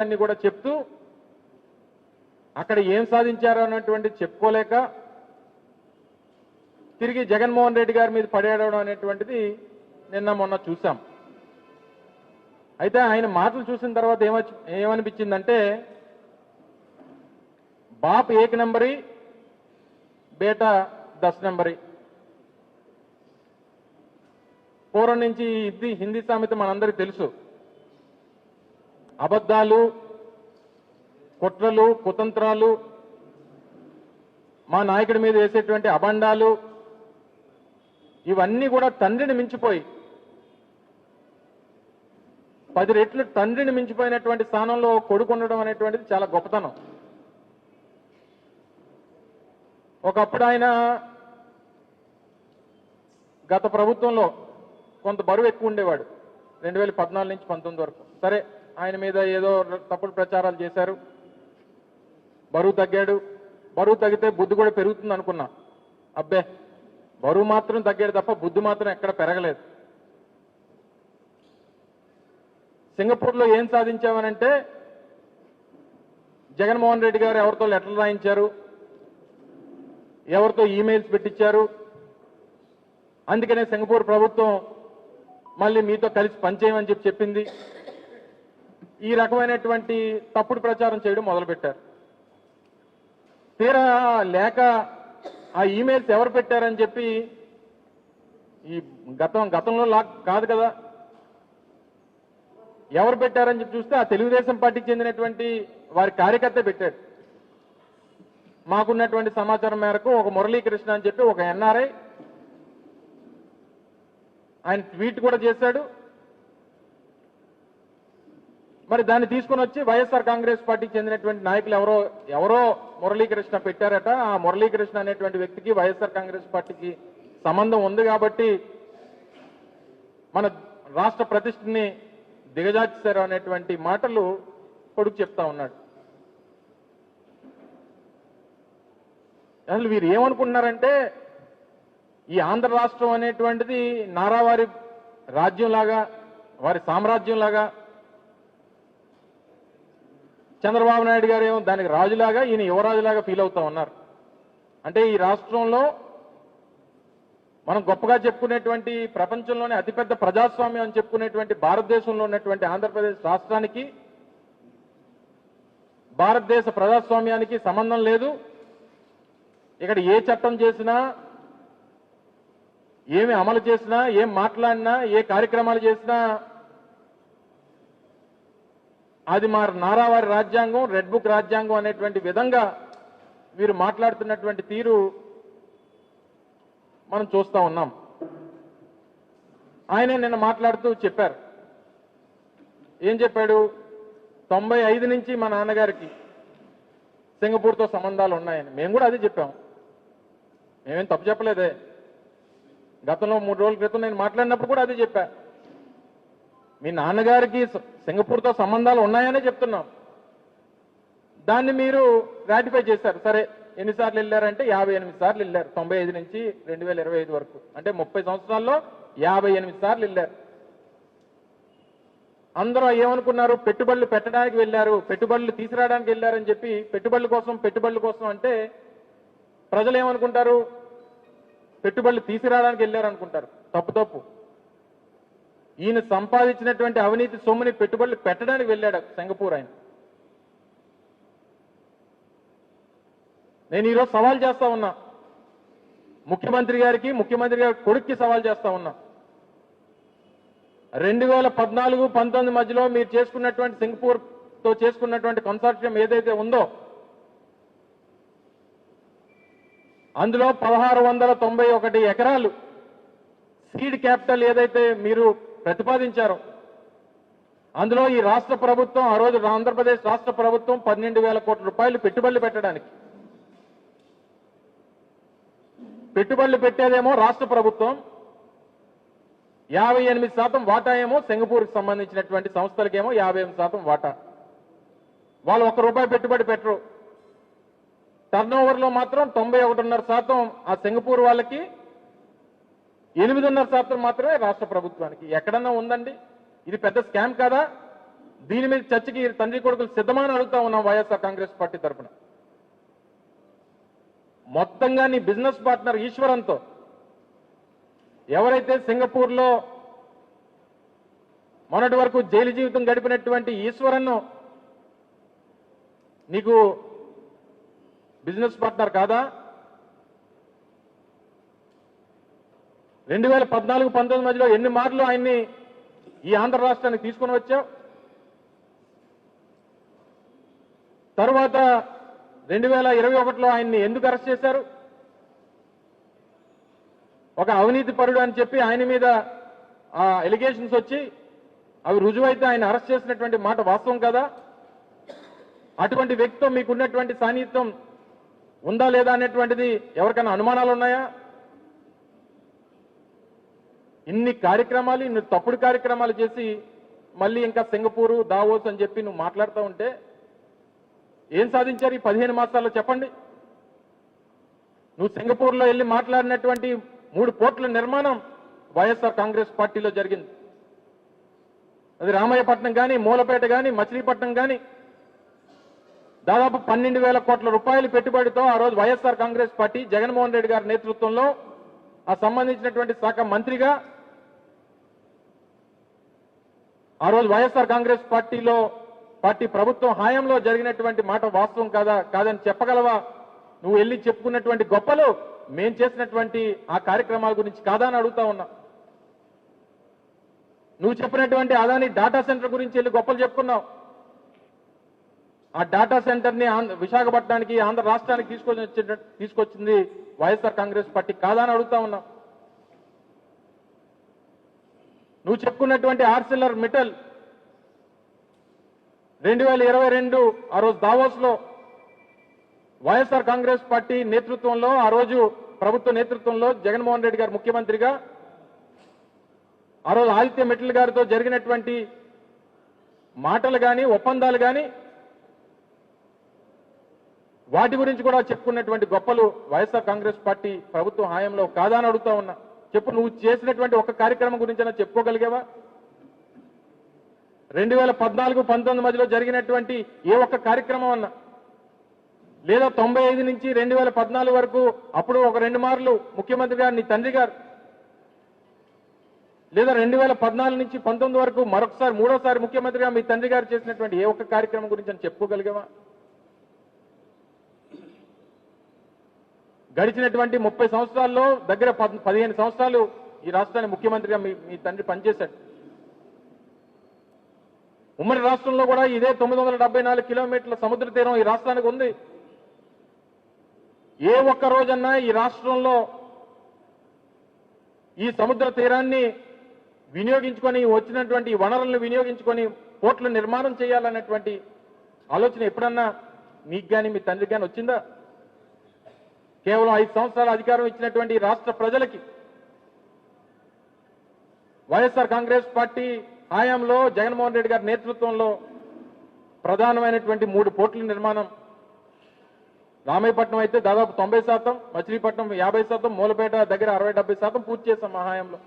అన్ని కూడా చెప్తూ అక్కడ ఏం సాధించారు అన్నటువంటి చెప్పుకోలేక తిరిగి జగన్మోహన్ రెడ్డి గారి మీద పడేయడం అనేటువంటిది నిన్న మొన్న చూసాం అయితే ఆయన మాటలు చూసిన తర్వాత ఏమొచ్చి ఏమనిపించిందంటే బాప్ ఏక్ నంబరి బేటా దశ నంబరి. పూర్వం నుంచి ఇది హిందీ సామెత మనందరికీ తెలుసు. అబద్ధాలు కుట్రలు కుతంత్రాలు మా నాయకుడి మీద వేసేటువంటి అబండాలు ఇవన్నీ కూడా తండ్రిని మించిపోయి పది రెట్లు తండ్రిని మించిపోయినటువంటి స్థానంలో కొడుకు ఉండడం అనేటువంటిది చాలా గొప్పతనం. ఒకప్పుడు ఆయన గత ప్రభుత్వంలో కొంత బరువు ఎక్కువ ఉండేవాడు రెండు వేల పద్నాలుగు నుంచి పంతొమ్మిది వరకు. సరే ఆయన మీద ఏదో తప్పుడు ప్రచారాలు చేశారు. బరువు తగ్గాడు. బరువు తగ్గితే బుద్ధి కూడా పెరుగుతుంది అనుకున్నా. అబ్బే బరువు మాత్రం తగ్గాడు తప్ప బుద్ధి మాత్రం ఎక్కడ పెరగలేదు. సింగపూర్లో ఏం సాధించామనంటే జగన్మోహన్ రెడ్డి గారు ఎవరితో లెటర్లు రాయించారు ఎవరితో ఈమెయిల్స్ పెట్టించారు. అందుకనే సింగపూర్ ప్రభుత్వం మళ్ళీ మీతో కలిసి పనిచేయమని చెప్పి చెప్పింది. ఈ రకమైనటువంటి తప్పుడు ప్రచారం చేయడం మొదలుపెట్టారు. తీరా లేక ఆ ఈమెయిల్స్ ఎవరు పెట్టారని చెప్పి ఈ గతం గతంలో లా కాదు కదా. ఎవరు పెట్టారని చెప్పి చూస్తే ఆ తెలుగుదేశం పార్టీకి చెందినటువంటి వారి కార్యకర్త పెట్టాడు. మాకున్నటువంటి సమాచారం మేరకు ఒక మురళీకృష్ణ అని చెప్పి ఒక ఎన్ఆర్ఐ ఆయన ట్వీట్ కూడా చేశాడు. మరి దాన్ని తీసుకొని వచ్చి వైఎస్ఆర్ కాంగ్రెస్ పార్టీకి చెందినటువంటి నాయకులు ఎవరో ఎవరో మురళీకృష్ణ పెట్టారట. ఆ మురళీకృష్ణ అనేటువంటి వ్యక్తికి వైఎస్ఆర్ కాంగ్రెస్ పార్టీకి సంబంధం ఉంది కాబట్టి మన రాష్ట్ర ప్రతిష్టని దిగజార్చారు అనేటువంటి మాటలు కొడుకు చెప్తా ఉన్నాడు. అసలు వీరు ఏమనుకుంటున్నారంటే ఈ ఆంధ్ర రాష్ట్రం అనేటువంటిది నారావారి రాజ్యంలాగా వారి సామ్రాజ్యంలాగా చంద్రబాబు నాయుడు గారు ఏమో దానికి రాజులాగా ఈయన యువరాజులాగా ఫీల్ అవుతా ఉన్నారు. అంటే ఈ రాష్ట్రంలో మనం గొప్పగా చెప్పుకునేటువంటి ప్రపంచంలోనే అతిపెద్ద ప్రజాస్వామ్యం అని చెప్పుకునేటువంటి భారతదేశంలో ఉన్నటువంటి ఆంధ్రప్రదేశ్ రాష్ట్రానికి భారతదేశ ప్రజాస్వామ్యానికి సంబంధం లేదు. ఇక్కడ ఏ చట్టం చేసినా ఏమి అమలు చేసినా ఏం మాట్లాడినా ఏ కార్యక్రమాలు చేసినా అది మా నారావారి రాజ్యాంగం రెడ్ బుక్ రాజ్యాంగం అనేటువంటి విధంగా వీరు మాట్లాడుతున్నటువంటి తీరు మనం చూస్తా ఉన్నాం. ఆయనే నిన్న మాట్లాడుతూ చెప్పారు. ఏం చెప్పాడు? తొంభై ఐదు నుంచి మా నాన్నగారికి సింగపూర్తో సంబంధాలు ఉన్నాయని. మేము కూడా అదే చెప్పాం. మేమేం తప్పు చెప్పలేదే. గతంలో మూడు రోజుల క్రితం నేను మాట్లాడినప్పుడు కూడా అదే చెప్పాను మీ నాన్నగారికి సింగపూర్తో సంబంధాలు ఉన్నాయనే చెప్తున్నాం. దాన్ని మీరు రాటిఫై చేశారు. సరే ఎన్నిసార్లు వెళ్ళారంటే యాభై ఎనిమిది సార్లు వెళ్ళారు. తొంభై ఐదు నుంచి రెండు వేల ఇరవై ఐదు వరకు. అంటే ముప్పై సంవత్సరాల్లో యాభై ఎనిమిది సార్లు వెళ్ళారు. అందరూ ఏమనుకున్నారు? పెట్టుబడులు పెట్టడానికి వెళ్ళారు. పెట్టుబడులు తీసుకురావడానికి వెళ్ళారని చెప్పి పెట్టుబడుల కోసం పెట్టుబడుల కోసం అంటే ప్రజలు ఏమనుకుంటారు? పెట్టుబడులు తీసుకురావడానికి వెళ్ళారు అనుకుంటారు తప్పు తప్పు. ఈయన సంపాదించినటువంటి అవినీతి సొమ్ముని పెట్టుబడులు పెట్టడానికి వెళ్ళాడు సింగపూర్ ఆయన. నేను ఈరోజు సవాల్ చేస్తా ఉన్నా. ముఖ్యమంత్రి గారికి ముఖ్యమంత్రి గారి కొడుక్కి సవాల్ చేస్తా ఉన్నా. రెండు వేల పద్నాలుగు పంతొమ్మిది మధ్యలో మీరు చేసుకున్నటువంటి సింగపూర్తో చేసుకున్నటువంటి కన్సార్టియం ఏదైతే ఉందో అందులో పదహారు వందల తొంభై ఒకటి ఎకరాలు సీడ్ క్యాపిటల్ ఏదైతే మీరు ప్రతిపాదించారు. అందులో ఈ రాష్ట్ర ప్రభుత్వం ఆ రోజు ఆంధ్రప్రదేశ్ రాష్ట్ర ప్రభుత్వం పన్నెండు వేల కోట్ల రూపాయలు పెట్టుబడులు పెట్టడానికి. పెట్టుబడులు పెట్టేదేమో రాష్ట్ర ప్రభుత్వం యాభై ఎనిమిది శాతం వాటా ఏమో సింగపూర్కి సంబంధించినటువంటి సంస్థలకేమో యాభై ఎనిమిది శాతం వాటా. వాళ్ళు ఒక్క రూపాయి పెట్టుబడి పెట్టరు. టర్న్ మాత్రం తొంభై ఒకటిన్నర శాతం ఆ సింగపూర్ వాళ్ళకి ఎనిమిదిన్నర శాతం మాత్రమే రాష్ట్ర ప్రభుత్వానికి. ఎక్కడన్నా ఉందండి? ఇది పెద్ద స్కామ్ కాదా? దీని మీద చర్చకి తండ్రి కొడుకులు సిద్ధమని అడుగుతా ఉన్నాం వైఎస్ఆర్ కాంగ్రెస్ పార్టీ తరఫున మొత్తంగా నీ బిజినెస్ పార్ట్నర్ ఈశ్వరంతో ఎవరైతే సింగపూర్లో మొన్నటి వరకు జైలు జీవితం గడిపినటువంటి ఈశ్వరన్ను నీకు బిజినెస్ పార్ట్నర్ కాదా? రెండు వేల పద్నాలుగు పంతొమ్మిది మధ్యలో ఎన్ని మార్లు ఆయన్ని ఈ ఆంధ్ర రాష్ట్రానికి తీసుకుని వచ్చావు తరువాత రెండు వేల ఇరవై ఒకటిలో ఆయన్ని ఎందుకు అరెస్ట్ చేశారు? ఒక అవినీతి పరుడు అని చెప్పి ఆయన మీద ఆ ఎలిగేషన్స్ వచ్చి అవి రుజువైతే ఆయన అరెస్ట్ చేసినటువంటి మాట వాస్తవం కదా? అటువంటి వ్యక్తితో మీకున్నటువంటి సాన్నిహిత్యం ఉందా లేదా అనేటువంటిది ఎవరికైనా అనుమానాలు ఉన్నాయా ఇన్ని కార్యక్రమాలు ఇన్ని తప్పుడు కార్యక్రమాలు చేసి మళ్ళీ ఇంకా సింగపూరు దావోస్ అని చెప్పి నువ్వు మాట్లాడుతూ ఉంటే ఏం సాధించారు ఈ పదిహేను మాసాల్లో చెప్పండి. నువ్వు సింగపూర్లో వెళ్ళి మాట్లాడినటువంటి మూడు పోర్టుల నిర్మాణం వైఎస్ఆర్ కాంగ్రెస్ పార్టీలో జరిగింది. అది రామయ్యపట్నం కానీ మూలపేట కానీ మచిలీపట్నం కానీ దాదాపు పన్నెండు వేల కోట్ల రూపాయల పెట్టుబడితో ఆ రోజు వైఎస్ఆర్ కాంగ్రెస్ పార్టీ జగన్మోహన్ రెడ్డి గారి నేతృత్వంలో ఆ సంబంధించినటువంటి శాఖ మంత్రిగా ఆ రోజు వైఎస్ఆర్ కాంగ్రెస్ పార్టీలో పార్టీ ప్రభుత్వం హాయంలో జరిగినటువంటి మాట వాస్తవం కాదా కాదని చెప్పగలవా? నువ్వు వెళ్ళి చెప్పుకున్నటువంటి గొప్పలు మేం చేసినటువంటి ఆ కార్యక్రమాల గురించి కాదా అని అడుగుతా ఉన్నా. నువ్వు చెప్పినటువంటి అదాని డాటా సెంటర్ గురించి వెళ్ళి గొప్పలు చెప్పుకున్నావు. ఆ డాటా సెంటర్ని ఆంధ్ర- విశాఖపట్నానికి ఆంధ్ర రాష్ట్రానికి తీసుకొని తీసుకొచ్చింది వైఎస్ఆర్ కాంగ్రెస్ పార్టీ కాదా అని అడుగుతా ఉన్నాం. నువ్వు చెప్పుకున్నటువంటి ఆర్సిల్లర్ మిటల్ రెండు వేల ఇరవై రెండు ఆ రోజు దావోస్లో వైఎస్ఆర్ కాంగ్రెస్ పార్టీ నేతృత్వంలో ఆ రోజు ప్రభుత్వ నేతృత్వంలో జగన్మోహన్ రెడ్డి గారు ముఖ్యమంత్రిగా ఆ రోజు ఆదిత్య మిట్టల్ గారితో జరిగినటువంటి మాటలు కానీ ఒప్పందాలు కానీ వాటి గురించి కూడా చెప్పుకున్నటువంటి గొప్పలు వైఎస్ఆర్ కాంగ్రెస్ పార్టీ ప్రభుత్వ హాయంలో కాదా అని అడుగుతా ఉన్నా. చెప్పు నువ్వు చేసినటువంటి ఒక కార్యక్రమం గురించి చెప్పుకోగలిగావా? రెండు వేల పద్నాలుగు పంతొమ్మిది మధ్యలో జరిగినటువంటి ఏ ఒక్క కార్యక్రమం అన్నా లేదా తొంభై ఐదు నుంచి రెండు వేల పద్నాలుగు వరకు అప్పుడు ఒక రెండు మార్లు ముఖ్యమంత్రి గారు నీ తండ్రి గారు లేదా రెండు వేల పద్నాలుగు నుంచి పంతొమ్మిది వరకు మరొకసారి మూడోసారి ముఖ్యమంత్రిగా మీ తండ్రి గారు చేసినటువంటి ఏ ఒక్క కార్యక్రమం గురించి అని చెప్పుకోగలిగావా? గడిచినటువంటి ముప్పై సంవత్సరాల్లో దగ్గర పదిహేను సంవత్సరాలు ఈ రాష్ట్రానికి ముఖ్యమంత్రిగా మీ మీ తండ్రి పనిచేశాడు. ఉమ్మడి రాష్ట్రంలో కూడా ఇదే తొమ్మిది వందల డెబ్బై నాలుగు కిలోమీటర్ల సముద్ర తీరం ఈ రాష్ట్రానికి ఉంది. ఏ ఒక్క రోజన్నా ఈ రాష్ట్రంలో ఈ సముద్ర తీరాన్ని వినియోగించుకొని వచ్చినటువంటి వనరులను వినియోగించుకొని పోర్టులు నిర్మాణం చేయాలన్నటువంటి ఆలోచన ఎప్పుడన్నా మీకు కానీ మీ తండ్రికి కానీ వచ్చిందా? కేవలం ఐదు సంవత్సరాల అధికారం ఇచ్చినటువంటి రాష్ట్ర ప్రజలకి వైఎస్ఆర్ కాంగ్రెస్ పార్టీ హయాంలో జగన్మోహన్ రెడ్డి గారి నేతృత్వంలో ప్రధానమైనటువంటి మూడు పోర్టుల నిర్మాణం. రామాయపట్నం అయితే దాదాపు తొంభై శాతం మచిలీపట్నం యాభై శాతం మూలపేట దగ్గర అరవై డెబ్బై శాతం పూర్తి చేశాం మా హయాంలో.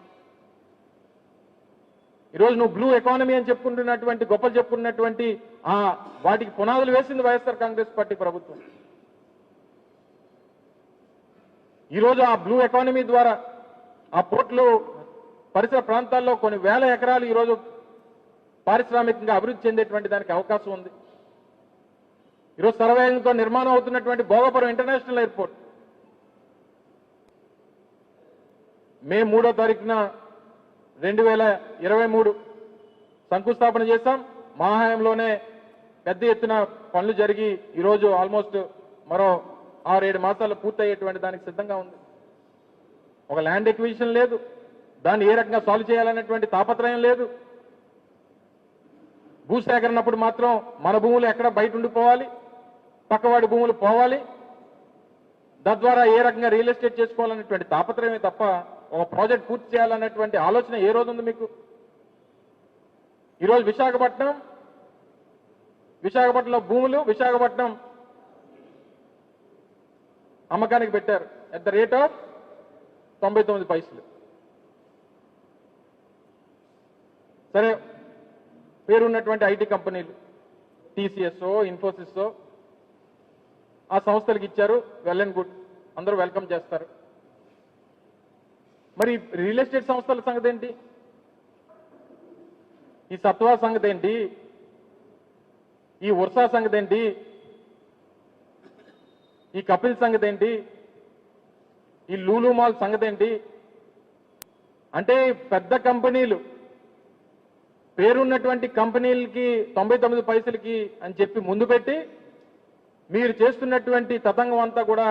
ఈరోజు నువ్వు బ్లూ ఎకానమీ అని చెప్పుకుంటున్నటువంటి గొప్పలు చెప్పుకున్నటువంటి ఆ వాటికి పునాదులు వేసింది వైఎస్ఆర్ కాంగ్రెస్ పార్టీ ప్రభుత్వం. ఈరోజు ఆ బ్లూ ఎకానమీ ద్వారా ఆ పోర్టులు పరిసర ప్రాంతాల్లో కొన్ని వేల ఎకరాలు ఈరోజు పారిశ్రామికంగా అభివృద్ధి చెందేటువంటి దానికి అవకాశం ఉంది. ఈరోజు సర్వేయంతో నిర్మాణం అవుతున్నటువంటి భోగపురం ఇంటర్నేషనల్ ఎయిర్పోర్ట్. మే మూడో తారీఖున రెండు వేల ఇరవై మూడు శంకుస్థాపన చేశాం. మా హయాంలోనే పెద్ద ఎత్తున పనులు జరిగి ఈరోజు ఆల్మోస్ట్ మరో ఆరేడు మాసాలు పూర్తయ్యేటువంటి దానికి సిద్ధంగా ఉంది. ఒక ల్యాండ్ ఎక్విజిషన్ లేదు. దాన్ని ఏ రకంగా సాల్వ్ చేయాలనేటువంటి తాపత్రయం లేదు. భూసేకరణప్పుడు మాత్రం మన భూములు ఎక్కడ బయట ఉండిపోవాలి? పక్కవాడి భూములు పోవాలి? తద్వారా ఏ రకంగా రియల్ ఎస్టేట్ చేసుకోవాలనేటువంటి తాపత్రయమే తప్ప ఒక ప్రాజెక్ట్ పూర్తి చేయాలనేటువంటి ఆలోచన ఏ రోజు ఉంది మీకు? ఈరోజు విశాఖపట్నం విశాఖపట్నంలో భూములు విశాఖపట్నం అమ్మకానికి పెట్టారు. ఎట్ ద రేట్ ఆఫ్ తొంభై తొమ్మిది పైసలు. సరే పేరున్నటువంటి ఐటీ కంపెనీలు టీసీఎస్ ఇన్ఫోసిస్ ఆ సంస్థలకు ఇచ్చారు. వెల్ అండ్ గుడ్ అందరూ వెల్కమ్ చేస్తారు. మరి రియల్ ఎస్టేట్ సంస్థల సంగతి ఏంటి ఈ సత్వా సంగతి ఏంటి ఈ వర్షా సంగతి ఏంటి ఈ కపిల్ సంగతి ఏంటి ఈ లూలు మాల్ సంగతి ఏంటి అంటే పెద్ద కంపెనీలు పేరున్నటువంటి కంపెనీలకి తొంభై తొమ్మిది పైసలకి అని చెప్పి ముందు పెట్టి మీరు చేస్తున్నటువంటి తతంగం అంతా కూడా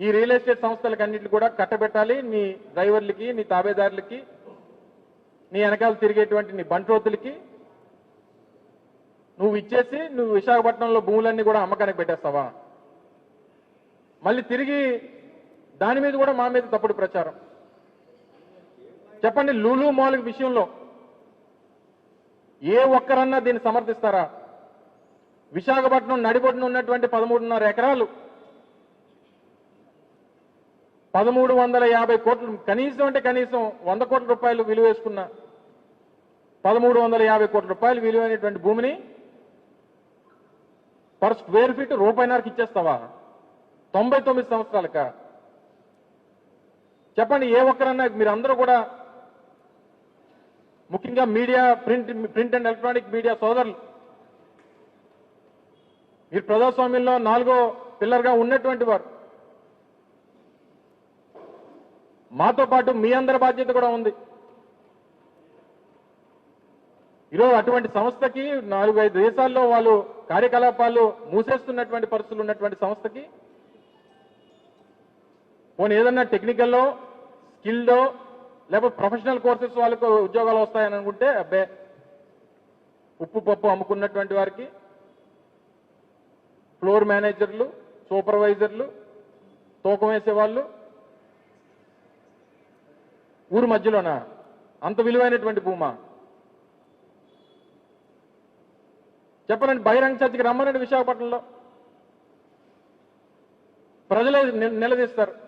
ఈ రియల్ ఎస్టేట్ సంస్థలకు అన్నింటికి కూడా కట్టబెట్టాలి. నీ డ్రైవర్లకి నీ తాబేదారులకి నీ వెనకాల తిరిగేటువంటి నీ బంట్రోతులకి. నువ్వు ఇచ్చేసి నువ్వు విశాఖపట్నంలో భూములన్నీ కూడా అమ్మకానికి పెట్టేస్తావా? మళ్ళీ తిరిగి దాని మీద కూడా మా మీద తప్పుడు ప్రచారం. చెప్పండి లూలు మాల్ విషయంలో ఏ ఒక్కరన్నా దీన్ని సమర్థిస్తారా? విశాఖపట్నం నడిబొడ్డున ఉన్నటువంటి పదమూడున్నర ఎకరాలు పదమూడు వందల యాభై కోట్లు కనీసం అంటే కనీసం వంద కోట్ల రూపాయలు విలువ వేసుకున్న పదమూడు వందల యాభై కోట్ల రూపాయలు విలువైనటువంటి భూమిని పర్ స్క్వేర్ ఫీట్ రూపాయినరకు ఇచ్చేస్తావా? తొంభై తొమ్మిది సంవత్సరాలక? చెప్పండి ఏ ఒక్కరన్నా మీరందరూ కూడా ముఖ్యంగా media print print and electronic media సోదరులు మీరు ప్రజాస్వామ్యంలో నాలుగో పిల్లర్గా ఉన్నటువంటి వారు మాతో పాటు మీ అందరి బాధ్యత కూడా ఉంది. ఈరోజు అటువంటి సంస్థకి నాలుగు ఐదు దేశాల్లో వాళ్ళు కార్యకలాపాలు మూసేస్తున్నటువంటి పరిస్థితులు ఉన్నటువంటి సంస్థకి పోనీ ఏదన్నా టెక్నికల్లో స్కిల్డో లేకపోతే ప్రొఫెషనల్ కోర్సెస్ వాళ్ళకు ఉద్యోగాలు వస్తాయని అనుకుంటే అబ్బే ఉప్పు పప్పు అమ్ముకున్నటువంటి వారికి ఫ్లోర్ మేనేజర్లు సూపర్వైజర్లు తూకం వేసేవాళ్ళు ఊరు మధ్యలోనా? అంత విలువైనటువంటి భూమా? చెప్పనండి బహిరంగ చర్చకి రమ్మనండి విశాఖపట్నంలో. ప్రజలే నిలదీస్తారు.